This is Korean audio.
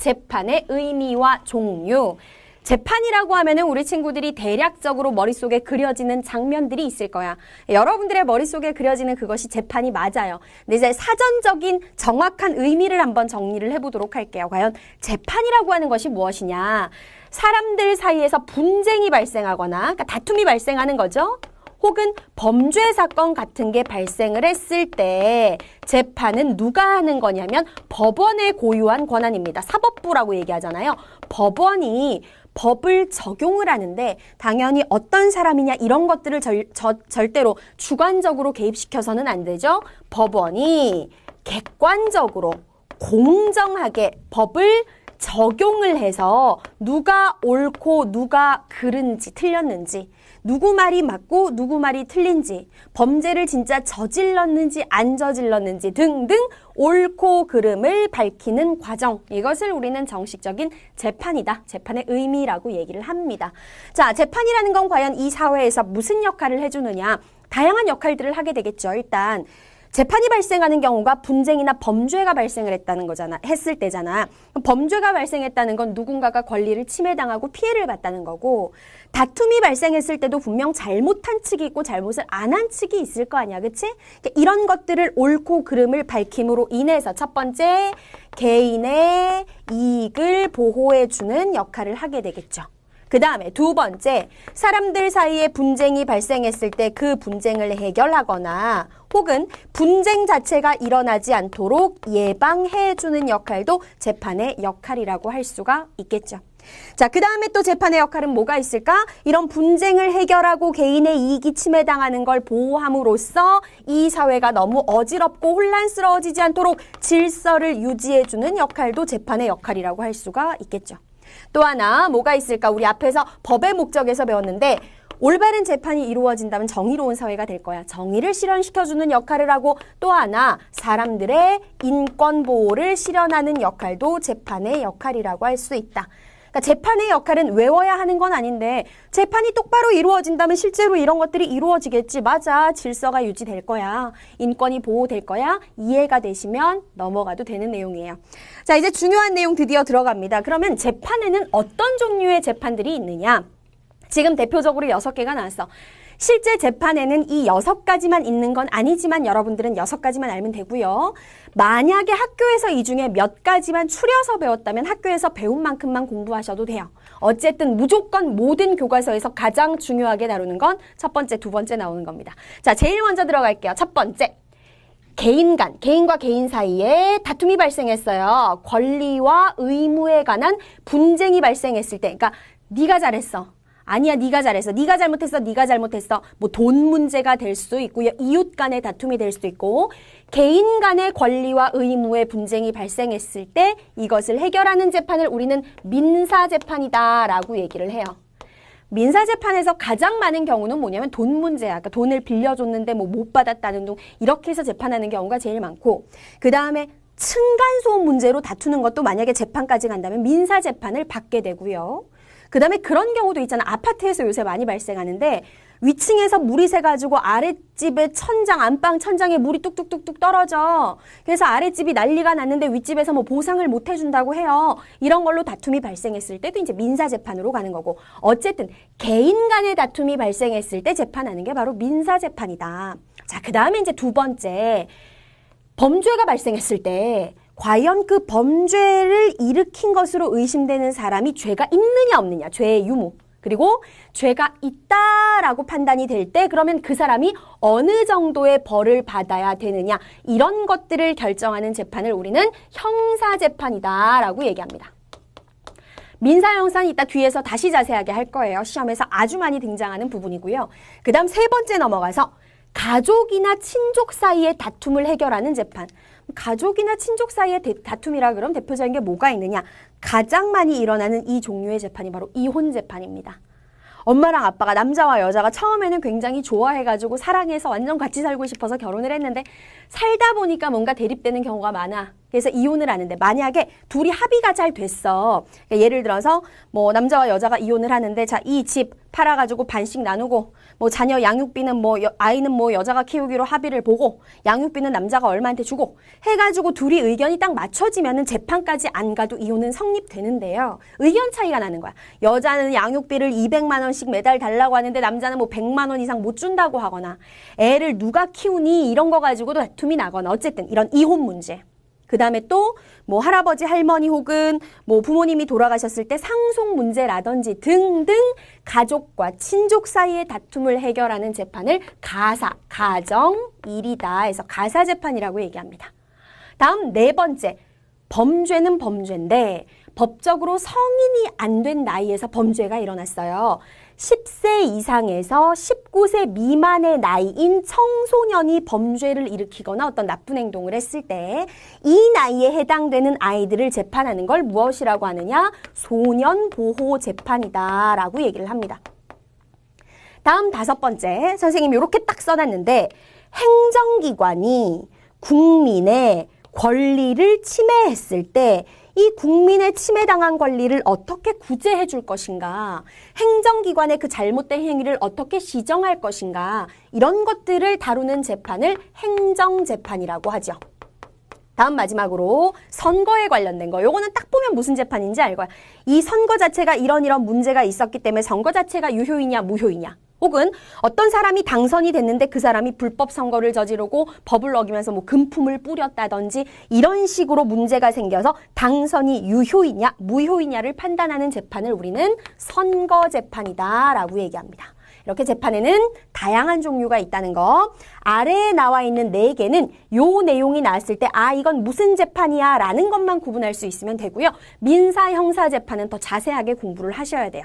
재판의 의미와 종류. 재판이라고 하면은 우리 친구들이 대략적으로 머릿속에 그려지는 장면들이 있을 거야. 여러분들의 머릿속에 그려지는 그것이 재판이 맞아요. 근데 이제 사전적인 정확한 의미를 한번 정리를 해보도록 할게요. 과연 재판이라고 하는 것이 무엇이냐? 사람들 사이에서 분쟁이 발생하거나 그러니까 다툼이 발생하는 거죠. 혹은 범죄 사건 같은 게 발생을 했을 때 재판은 누가 하는 거냐면 법원의 고유한 권한입니다. 사법부라고 얘기하잖아요. 법원이 법을 적용을 하는데 당연히 어떤 사람이냐 이런 것들을 절, 저, 절대로 주관적으로 개입시켜서는 안 되죠. 법원이 객관적으로 공정하게 법을 적용을 해서 누가 옳고 누가 그른지 틀렸는지 누구 말이 맞고 누구 말이 틀린지 범죄를 진짜 저질렀는지 안 저질렀는지 등등 옳고 그름을 밝히는 과정. 이것을 우리는 정식적인 재판이다. 재판의 의미라고 얘기를 합니다. 자 재판이라는 건 과연 이 사회에서 무슨 역할을 해주느냐? 다양한 역할들을 하게 되겠죠. 일단 재판이 발생하는 경우가 분쟁이나 범죄가 발생을 했다는 거잖아. 했을 때잖아. 범죄가 발생했다는 건 누군가가 권리를 침해당하고 피해를 봤다는 거고 다툼이 발생했을 때도 분명 잘못한 측이 있고 잘못을 안 한 측이 있을 거 아니야. 그치? 그러니까 이런 것들을 옳고 그름을 밝힘으로 인해서 첫 번째 개인의 이익을 보호해 주는 역할을 하게 되겠죠. 그 다음에 두 번째, 사람들 사이에 분쟁이 발생했을 때 그 분쟁을 해결하거나 혹은 분쟁 자체가 일어나지 않도록 예방해주는 역할도 재판의 역할이라고 할 수가 있겠죠. 자, 그 다음에 또 재판의 역할은 뭐가 있을까? 이런 분쟁을 해결하고 개인의 이익이 침해당하는 걸 보호함으로써 이 사회가 너무 어지럽고 혼란스러워지지 않도록 질서를 유지해주는 역할도 재판의 역할이라고 할 수가 있겠죠. 또 하나 뭐가 있을까? 우리 앞에서 법의 목적에서 배웠는데 올바른 재판이 이루어진다면 정의로운 사회가 될 거야. 정의를 실현시켜주는 역할을 하고 또 하나 사람들의 인권 보호를 실현하는 역할도 재판의 역할이라고 할 수 있다. 그러니까 재판의 역할은 외워야 하는 건 아닌데 재판이 똑바로 이루어진다면 실제로 이런 것들이 이루어지겠지. 맞아. 질서가 유지될 거야. 인권이 보호될 거야. 이해가 되시면 넘어가도 되는 내용이에요. 자, 이제 중요한 내용 드디어 들어갑니다. 그러면 재판에는 어떤 종류의 재판들이 있느냐? 지금 대표적으로 여섯 개가 나왔어. 실제 재판에는 이 여섯 가지만 있는 건 아니지만 여러분들은 여섯 가지만 알면 되고요. 만약에 학교에서 이 중에 몇 가지만 추려서 배웠다면 학교에서 배운 만큼만 공부하셔도 돼요. 어쨌든 무조건 모든 교과서에서 가장 중요하게 다루는 건 첫 번째, 두 번째 나오는 겁니다. 자, 제일 먼저 들어갈게요. 첫 번째. 개인 간, 개인과 개인 사이에 다툼이 발생했어요. 권리와 의무에 관한 분쟁이 발생했을 때, 그러니까 네가 잘했어. 아니야 네가 잘했어 네가 잘못했어 네가 잘못했어 뭐 돈 문제가 될 수도 있고요 이웃 간의 다툼이 될 수도 있고 개인 간의 권리와 의무의 분쟁이 발생했을 때 이것을 해결하는 재판을 우리는 민사 재판이다라고 얘기를 해요. 민사 재판에서 가장 많은 경우는 뭐냐면 돈 문제야. 그러니까 돈을 빌려줬는데 뭐 못 받았다는 등 이렇게 해서 재판하는 경우가 제일 많고 그 다음에 층간소음 문제로 다투는 것도 만약에 재판까지 간다면 민사 재판을 받게 되고요. 그 다음에 그런 경우도 있잖아. 아파트에서 요새 많이 발생하는데 위층에서 물이 새가지고 아랫집의 천장, 안방 천장에 물이 뚝뚝뚝뚝 떨어져. 그래서 아랫집이 난리가 났는데 윗집에서 뭐 보상을 못 해준다고 해요. 이런 걸로 다툼이 발생했을 때도 이제 민사재판으로 가는 거고. 어쨌든 개인 간의 다툼이 발생했을 때 재판하는 게 바로 민사재판이다. 자, 그 다음에 이제 두 번째. 범죄가 발생했을 때 과연 그 범죄를 일으킨 것으로 의심되는 사람이 죄가 있느냐 없느냐 죄의 유무 그리고 죄가 있다라고 판단이 될 때 그러면 그 사람이 어느 정도의 벌을 받아야 되느냐 이런 것들을 결정하는 재판을 우리는 형사 재판이다라고 얘기합니다. 민사 형사는 이따 뒤에서 다시 자세하게 할 거예요. 시험에서 아주 많이 등장하는 부분이고요. 그 다음 세 번째 넘어가서 가족이나 친족 사이의 다툼을 해결하는 재판. 가족이나 친족 사이의 다툼이라 그럼 대표적인 게 뭐가 있느냐? 가장 많이 일어나는 이 종류의 재판이 바로 이혼 재판입니다. 엄마랑 아빠가 남자와 여자가 처음에는 굉장히 좋아해가지고 사랑해서 완전 같이 살고 싶어서 결혼을 했는데 살다 보니까 뭔가 대립되는 경우가 많아. 그래서 이혼을 하는데 만약에 둘이 합의가 잘 됐어. 그러니까 예를 들어서 뭐 남자와 여자가 이혼을 하는데 자 이 집 팔아가지고 반씩 나누고 뭐 자녀 양육비는 뭐 여- 아이는 뭐 여자가 키우기로 합의를 보고 양육비는 남자가 얼마한테 주고 해가지고 둘이 의견이 딱 맞춰지면은 재판까지 안 가도 이혼은 성립되는데요. 의견 차이가 나는 거야. 여자는 양육비를 200만 원씩 매달 달라고 하는데 남자는 뭐 100만 원 이상 못 준다고 하거나 애를 누가 키우니 이런 거 가지고도 다툼이 나거나 어쨌든 이런 이혼 문제. 그 다음에 또 뭐 할아버지 할머니 혹은 뭐 부모님이 돌아가셨을 때 상속 문제라든지 등등 가족과 친족 사이의 다툼을 해결하는 재판을 가사, 가정, 일이다 해서 가사 재판이라고 얘기합니다. 다음 네 번째, 범죄는 범죄인데 법적으로 성인이 안 된 나이에서 범죄가 일어났어요. 10세 이상에서 19세 미만의 나이인 청소년이 범죄를 일으키거나 어떤 나쁜 행동을 했을 때 이 나이에 해당되는 아이들을 재판하는 걸 무엇이라고 하느냐? 소년 보호 재판이다라고 얘기를 합니다. 다음 다섯 번째, 선생님이 이렇게 딱 써놨는데, 행정기관이 국민의 권리를 침해했을 때, 이 국민의 침해당한 권리를 어떻게 구제해 줄 것인가, 행정기관의 그 잘못된 행위를 어떻게 시정할 것인가, 이런 것들을 다루는 재판을 행정재판이라고 하죠. 다음 마지막으로 선거에 관련된 거. 요거는 딱 보면 무슨 재판인지 알 거야. 이 선거 자체가 이런 이런 문제가 있었기 때문에 선거 자체가 유효이냐 무효이냐. 혹은 어떤 사람이 당선이 됐는데 그 사람이 불법 선거를 저지르고 법을 어기면서 뭐 금품을 뿌렸다든지 이런 식으로 문제가 생겨서 당선이 유효이냐 무효이냐를 판단하는 재판을 우리는 선거 재판이다라고 얘기합니다. 이렇게 재판에는 다양한 종류가 있다는 거. 아래에 나와 있는 네 개는 요 내용이 나왔을 때, 아, 이건 무슨 재판이야? 라는 것만 구분할 수 있으면 되고요. 민사, 형사 재판은 더 자세하게 공부를 하셔야 돼요.